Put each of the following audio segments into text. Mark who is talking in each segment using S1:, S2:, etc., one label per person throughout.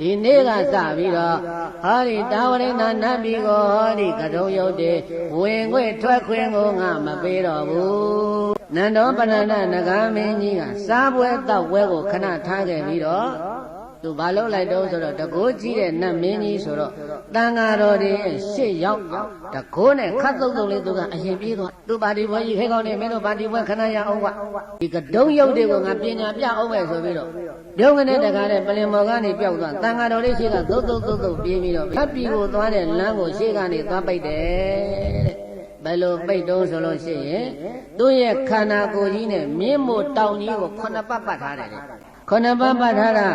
S1: ဒီနေ့ကစပြီးတော့ဟောဒီတာဝရိဏနတ်ပြည်ကိုဟောဒီကတုံယုတ်တေဝင်ခွေထွက်ခွင်ကိုငါမပေးတော့ဘူးနန္ဒောပဏ္ဏနဂါမင်းကြီးကစားပွဲတောက်ပွဲကိုခဏထားခဲ့ပြီးတော့ သူဘာလုပ်လိုက်တော့ဆိုတော့တကိုးကြီးတဲ့နတ်မင်းကြီးဆိုတော့တန်ဃာတော်တွေရဲ့ရှေ့ရောက်တကိုးနဲ့ခတ်တုတ်တုတ်လေးသူကအရင်ပြေးသွားသူပါတီပွဲကြီးခေကောင်းနေမင်းတို့ပါတီပွဲခဏရအောင်ကွာဒီကတုံယုတ်တွေကိုငါပညာပြအောင်မယ်ဆိုပြီးတော့ပြုံးကနေတကားတဲ့ပလင်မော်ကနေပျောက်သွားတန်ဃာတော်လေးရှေ့ကသုတ်သုတ်သုတ်သုတ်ပြေးပြီးတော့ဖတ်ပြီးကိုသွားတဲ့လမ်းကိုရှေ့ကနေသွားပိတ်တယ်တဲ့ဘယ်လိုပိတ်တုံးဆိုလို့ရှိရင်သူ့ရဲ့ခန္ဓာကိုယ်ကြီးနဲ့မြင့်မို့တောင်ကြီးကိုခုနှစ်ပတ်ပတ်ထားတယ်လေခုနှစ်ပတ်ပတ်ထားတာ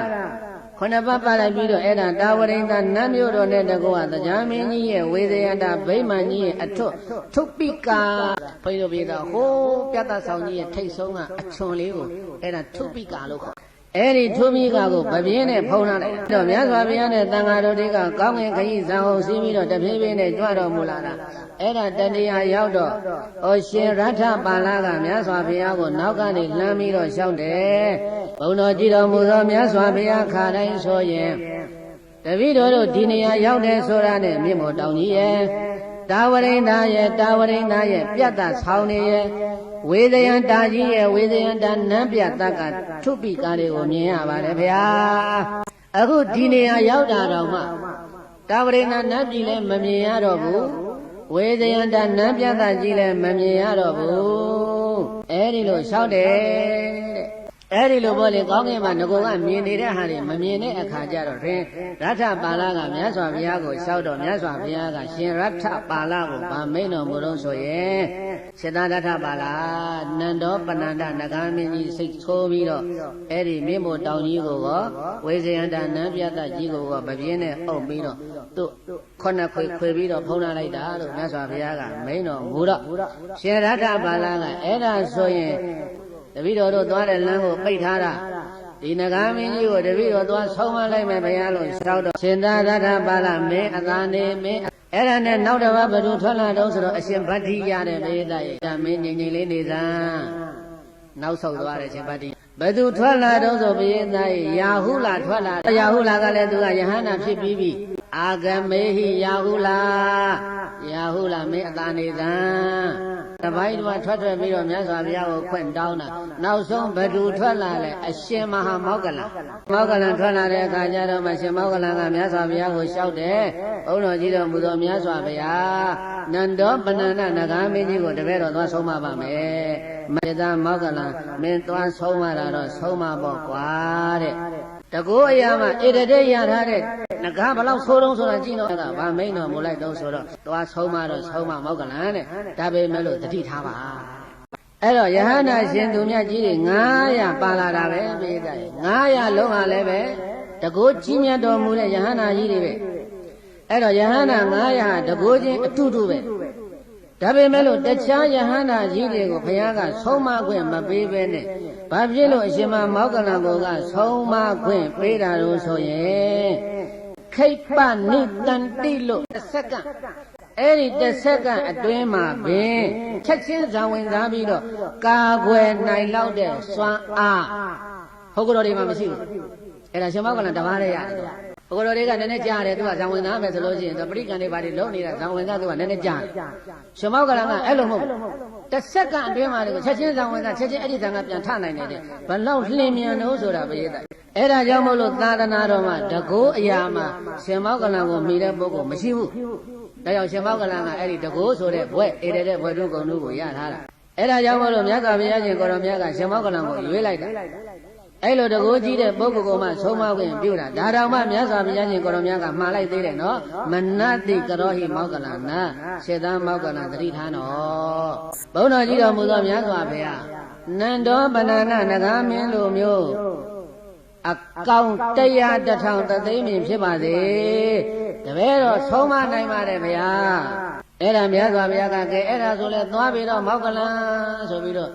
S1: ခုနှစ်ပတ်ပတ်လိုက်ပြီးတော့အဲ့ဒါတာဝရိန္ဒနတ်မျိုးတော်နဲ့တကောကတရားမင်းကြီးရဲ့ဝေဇယန္တာဗိမာန်ကြီးရဲ့အထွတ်ထုပိကာဘိတို့ပြေတော့ဟိုးပြတ်တဆောင်ကြီးရဲ့ထိတ်ဆုံးကအချွန်လေးကိုအဲ့ဒါထုပိကာလို့ခေါ် အဲ့ဒီထုမိကာကိုပပြင်းနဲ့ဖုံးထားလိုက်တော့မြတ်စွာဘုရားနဲ့တန်ဃာတော်တွေကကောင်းငင်ခရီးဇံအောင်စီးပြီးတော့တဖြည်းဖြည်းနဲ့ကြွတော်မူလာတာအဲ့ဒါတတရားရောက်တော့ဩရှင်ရထပါဠကမြတ်စွာဘုရားကိုနောက်ကနေလှမ်းပြီးတော့လျှောက်တယ်ဘုံတော်ကြည်တော်မူသောမြတ်စွာဘုရားခါတိုင်းဆိုရင်တပည့်တော်တို့ဒီနေရာရောက်တယ်ဆိုတာနဲ့မြင့်မော်တောင်ကြီးရဲ့တာဝရိန္ဒာရဲ့တာဝရိန္ဒာရဲ့ပြတ်တဆောင်းနေရဲ့ ဝေဇယံတာကြီးရဲ့ဝေဇယံတာနန်းပြတ်တကထုပိကားတွေကိုမြင်ရပါတယ်ဗျာအခုဒီနေရာရောက်တာတော့မှတာဝရိန္ဒာနတ်ပြည်လည်းမမြင်ရတော့ဘူးဝေဇယံတာနန်းပြတ်တကြီးလည်းမမြင်ရတော့ဘူးအဲဒီလိုလျှောက်တယ်တဲ့ အဲ့ဒီလိုပေါ့လေကောင်းကင်မှာငကိုကမြင်နေတဲ့ဟာတွေမမြင်တဲ့အခါကျတော့ရင်ရထပါဠကမြတ်စွာဘုရားကိုလျှောက်တော့မြတ်စွာဘုရားကရှင်ရထပါဠကိုဗာမိန်တော်မူတော့ဆိုရင်ရှင်သာရထပါဠနန္ဒောပဏန္ဒနဂါမင်းကြီးစိတ်ဆိုးပြီးတော့အဲ့ဒီမြင့်မို့တောင်ကြီးကိုကောဝေဇယန္တနန်းပြတ်ကြီးကိုကောမပြင်းနဲ့အုပ်ပြီးတော့သူ့ခုနှစ်ခွေခွေပြီးတော့ဖုံးလာလိုက်တာလို့မြတ်စွာဘုရားကမိန်တော်မူတော့ရှင်ရထပါဠကအဲ့ဒါဆိုရင်တ ပည့်တော်တို့သွားတဲ့လမ်းကိုပိတ်ထားတာဒီနဂါမင်းကြီးကိုတပည့်တော်သွားဆုံးမလိုက်မယ်ဘုရားလို့ရှောက်တော့ရှင်သာရထပါဠမင်းအသာနေမင်းအဲ့ဒါနဲ့နောက်တစ်ပတ်ဘယ်သူထွက်လာတော့ဆိုတော့အရှင်ဗတ္တိရတဲ့ဘေးသားရဲ့ဒါမင်းငြိမ်ငြိမ်လေးနေစမ်းနောက်ဆုတ်သွားတယ်ရှင်ဗတ္တိဘယ်သူထွက်လာတော့ဆိုဘေးသားရဲ့ယာဟုလာထွက်လာယာဟုလာကလည်းသူကယဟန္တာဖြစ်ပြီးပြီအာဂမေဟိယာဟုလာယာဟုလာမင်းအသာနေစမ်း တပိုင်းတစ်ထွက်ထွက်ပြီးတော့မြတ်စွာဘုရားကိုခွင့်တောင်းတာနောက်ဆုံးဘသူထွက်လာလဲအရှင်မဟာမောက္ကလမောက္ကလထွက်လာတဲ့အခါကျတော့မှရှင်မောက္ကလကမြတ်စွာဘုရားကိုလျှောက်တယ်ဘုန်းတော်ကြီးတော်မူသောမြတ်စွာဘုရားနန္ဒောပဏ္ဏနဂါမင်းကြီးကိုတပည့်တော်သွားဆုံးမပါမယ်မေတ္တာမောက္ကလမင်းသွားဆုံးမတာတော့ဆုံးမပေါ့ကွာတဲ့တကူအရာမှာဣတတဲ့ရထားတဲ့ ငကားဘလောက်ဆိုးတုံးဆိုတာကြည့်တော့ကဗာမိန်တော်မူလိုက်တော့ဆိုတော့သွားဆုံးမတော့ဆုံးမမောက္ကလန်တဲ့ဒါပေမဲ့လို့တတိထားပါအဲ့တော့ယဟန္တာရှင်သူမြတ်ကြီးတွေ900ပါလာတာပဲမေတ္တာ900လုံးဟာလည်းပဲတကူကြီးမြတ်တော်မူတဲ့ယဟန္တာကြီးတွေပဲအဲ့တော့ယဟန္တာ900တကူချင်းအတူတူပဲဒါပေမဲ့လို့တခြားယဟန္တာကြီးတွေကိုဘုရားကဆုံးမခွင့်မပေးဘဲနဲ့ဘာဖြစ်လို့အရှင်မမောက္ကလံကိုကဆုံးမခွင့်ပေးတာလို့ဆိုရင် ခိပ္ပနိတန်တိလို့တစ်စက္ကန့်အဲ့ဒီတစ်စက္ကန့်အတွင်းမှာပင်ချက်ချင်းဇံဝင်စားပြီးတော့ကာကွယ်နိုင်လောက်တဲ့စွမ်းအားဟုတ်ကတော်တွေမှာမရှိဘူးအဲ့ဒါရှင်မောက္ကလံတပါးလေးရတယ် ဘုရားတွေကနည်းနည်းကြားတယ်သူကဇံဝင်သားမယ်ဆိုလို့ရှိရင်သူပရိကံတွေဘာတွေလုံးနေတာဇံဝင်သားသူကနည်းနည်းကြားရှင်မောက္ကလံကအဲ့လိုမဟုတ်တစ်စက္ကန့်အတွင်းမှာလည်းချက်ချင်းဇံဝင်သားချက်ချင်းအဲ့ဒီဇံကပြန်ထနိုင်တယ်ဘလောက်လျင်မြန်လို့ဆိုတာဘယ်ရတဲ့အဲ့ဒါကြောင့်မို့လို့သာသနာတော်မှာတကိုးအရာမှာရှင်မောက္ကလံကိုမိတဲ့ပုဂ္ဂိုလ်မရှိဘူးဒါကြောင့်ရှင်မောက္ကလံကအဲ့ဒီတကိုးဆိုတဲ့ဘွဲ့ဧတဲ့ဘွဲ့တွန်းကုံတို့ကိုရထားတာအဲ့ဒါကြောင့်မို့လို့မြတ်စွာဘုရားရှင်ကိုရောမြတ်ကရှင်မောက္ကလံကိုရွေးလိုက်တာ အဲ့လိုတကိုးကြီးတဲ့ပုဂ္ဂိုလ်ကမှဆုံးမခွင့်ပြုတာဒါတောင်မှမြတ်စွာဘုရားရှင်ကိုရောမြတ်ကမှားလိုက်သေးတယ်နော်မနတိကရောဟိမောက္ကလနာစေတံမောက္ကလသတိထားနော်ဘုန်းတော်ကြီးတော်မူသောမြတ်စွာဘုရားနန္ဒောပဏနာနဂါမင်းလိုမျိုးအကောင်တရားတထောင်တသိမ့်မြင်ဖြစ်ပါစေတပည့်တော်ဆုံးမနိုင်ပါတယ်ဗျာအဲ့ဒါမြတ်စွာဘုရားကကဲအဲ့ဒါဆိုလဲသွားပြီးတော့မောက္ကလံဆိုပြီးတော့